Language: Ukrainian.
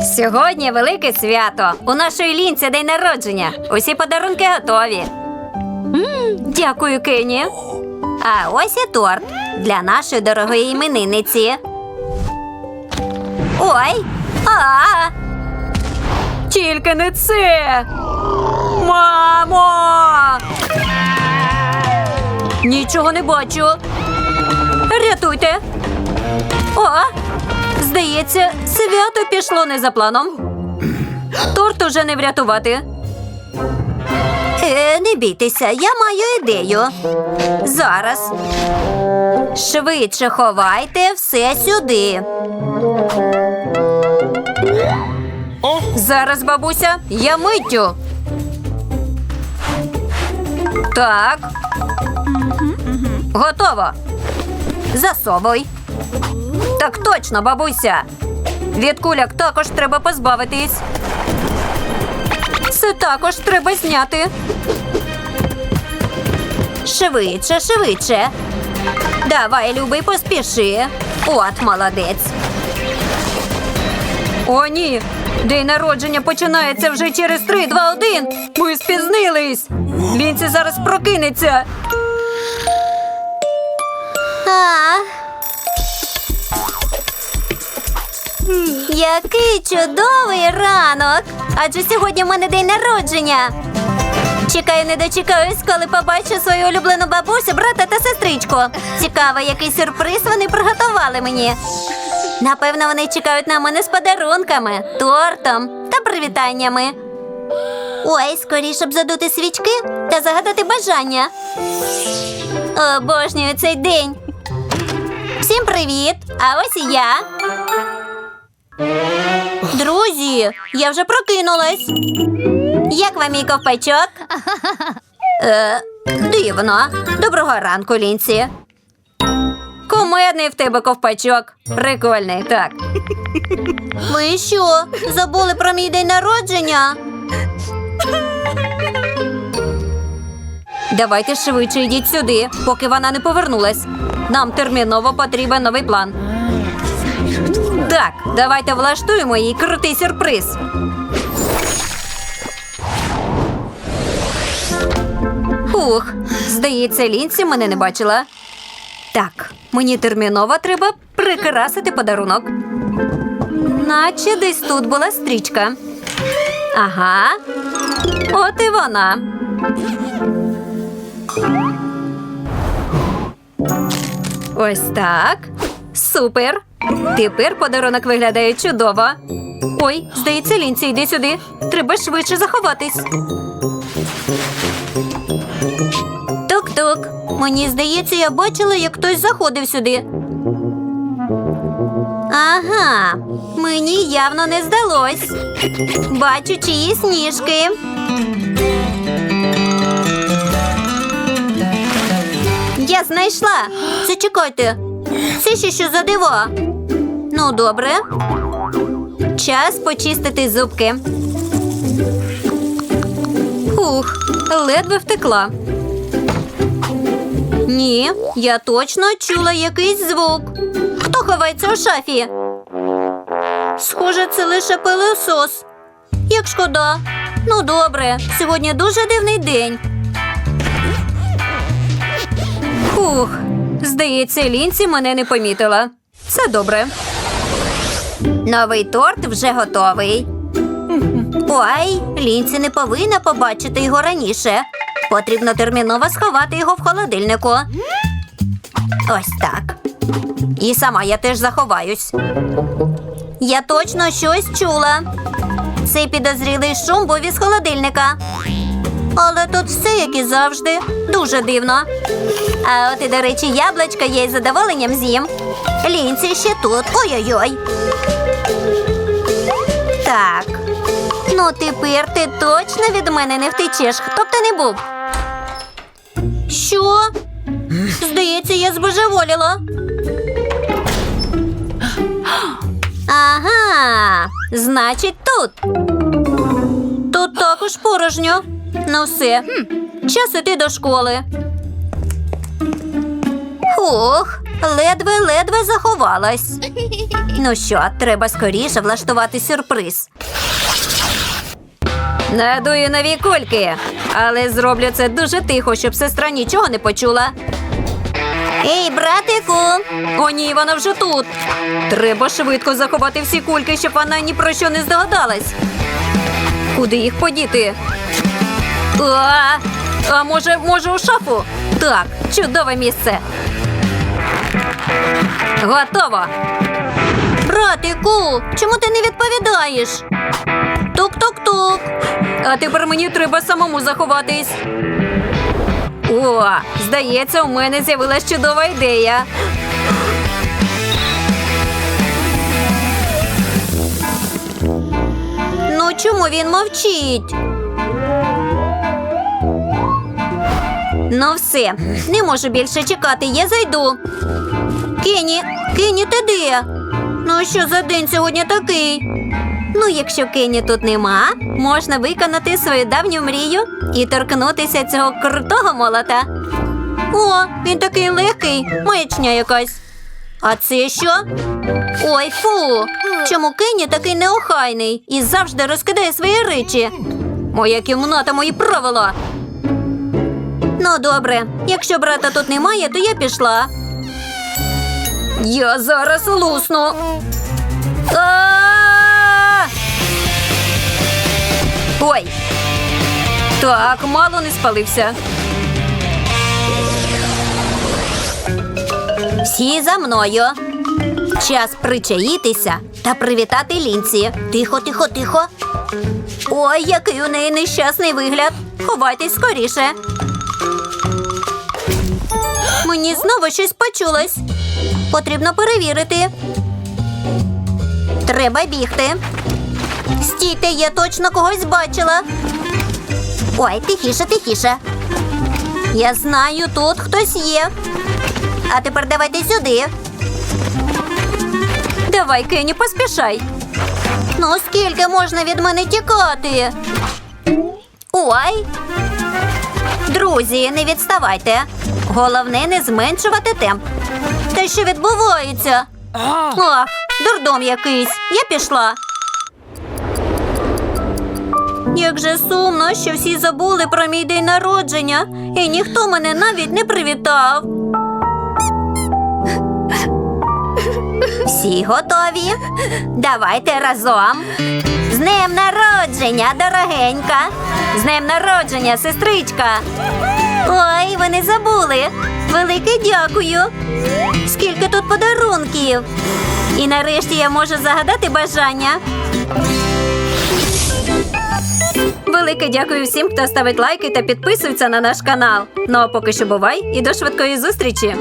Сьогодні велике свято. У нашої лінці день народження. Усі подарунки готові. Дякую, Кені. А ось і торт для нашої дорогої іменинниці. Ой! А! Тільки не це. Мамо! Нічого не бачу. Рятуйте. О! Здається, свято пішло не за планом. Торт уже не врятувати. Е, не бійтеся, я маю ідею. Зараз. Швидше ховайте все сюди. Зараз, бабуся, я миттю. Так. Готово. Засовуй. Так точно, бабуся. Від куляк також треба позбавитись. Це також треба зняти. Швидше, швидше. Давай, любий, поспіши. От молодець. О, ні. День народження починається вже через 3, 2, 1. Ми спізнились. Лінці зараз прокинеться. А. Який чудовий ранок! Адже сьогодні в мене день народження. Чекаю, не дочекаюсь, коли побачу свою улюблену бабусю, брата та сестричку. Цікаво, який сюрприз вони приготували мені. Напевно, вони чекають на мене з подарунками, тортом та привітаннями. Ой, скоріше б задути свічки та загадати бажання. Обожнюю цей день. Всім привіт! А ось і я. Друзі, я вже прокинулась. Як вам мій ковпачок? Е, дивно. Доброго ранку, Лінці. Кумедний в тебе ковпачок. Прикольний, так. Ви що, забули про мій день народження? Давайте швидше йдіть сюди, поки вона не повернулась. Нам терміново потрібен новий план. Так, давайте влаштуємо їй крутий сюрприз. Ух, здається, Лінці мене не бачила. Так, мені терміново треба прикрасити подарунок. Наче десь тут була стрічка. Ага. От і вона. Ось так. Супер. Тепер подарунок виглядає чудово. Ой, здається, лінці, йди сюди. Треба швидше заховатись. Тук-тук. Мені здається, я бачила, як хтось заходив сюди. Ага, мені явно не здалось. Бачу чиї сніжки. Я знайшла. Зачекайте. Це ще що за диво? Ну, добре. Час почистити зубки. Ух, ледве втекла. Ні, я точно чула якийсь звук. Хто ховається у шафі? Схоже, це лише пилосос. Як шкода. Ну, добре, сьогодні дуже дивний день. Ух, здається, лінці мене не помітила. Це добре. Новий торт вже готовий. Ой, лінці не повинна побачити його раніше. Потрібно терміново сховати його в холодильнику. Ось так. І сама я теж заховаюсь. Я точно щось чула. Цей підозрілий шум був із холодильника. Але тут все, як і завжди, дуже дивно. А от і, до речі, яблучко я із задоволенням з'їм. Лінці ще тут. Ой-ой-ой. Так. Ну, тепер ти точно від мене не втечеш, хто б ти не був. Що? Здається, я збожеволіла. Ага, значить, тут. Тут також порожньо. Ну все, час іти до школи. Ух, ледве-ледве заховалась. Ну що, треба скоріше влаштувати сюрприз. Надую нові кульки, але зроблю це дуже тихо, щоб сестра нічого не почула. Ей, братику! О, ні, вона вже тут. Треба швидко заховати всі кульки, щоб вона ні про що не здогадалась. Куди їх подіти? А, а може, може, у шафу? Так, чудове місце. Готово. Братику, чому ти не відповідаєш? Тук-тук-тук. А тепер мені треба самому заховатись. О, здається, у мене з'явилась чудова ідея. Ну, чому він мовчить? Ну, все, не можу більше чекати, я зайду. Кені, Кені, ти де? Ну, що за день сьогодні такий? Ну, якщо Кені тут нема, можна виконати свою давню мрію і торкнутися цього крутого молота. О, він такий легкий, маячня якась. А це що? Ой, фу! Чому Кені такий неохайний і завжди розкидає свої речі? Моя кімната, мої правила. Ну, добре, якщо брата тут немає, то я пішла. Я зараз лусну. Ой. Так, мало не спалився. Всі за мною. Час причаїтися та привітати лінці. Тихо, тихо, тихо. Ой, який у неї нещасний вигляд. Ховайтесь скоріше. Мені знову щось почулось. Потрібно перевірити. Треба бігти. Стійте, я точно когось бачила. Ой, тихіше, тихіше. Я знаю, тут хтось є. А тепер давайте сюди. Давай, Кені, поспішай. Ну, скільки можна від мене тікати? Ой. Друзі, не відставайте. Головне не зменшувати темп. Та що відбувається? Ах, дурдом якийсь. Я пішла. Як же сумно, що всі забули про мій день народження, і ніхто мене навіть не привітав. Всі готові? Давайте разом. З днем народження, дорогенька! З днем народження, сестричка! Ой, вони забули. Велике дякую. Скільки тут подарунків. І нарешті я можу загадати бажання. Велике дякую всім, хто ставить лайки та підписується на наш канал. Ну а поки що бувай і до швидкої зустрічі!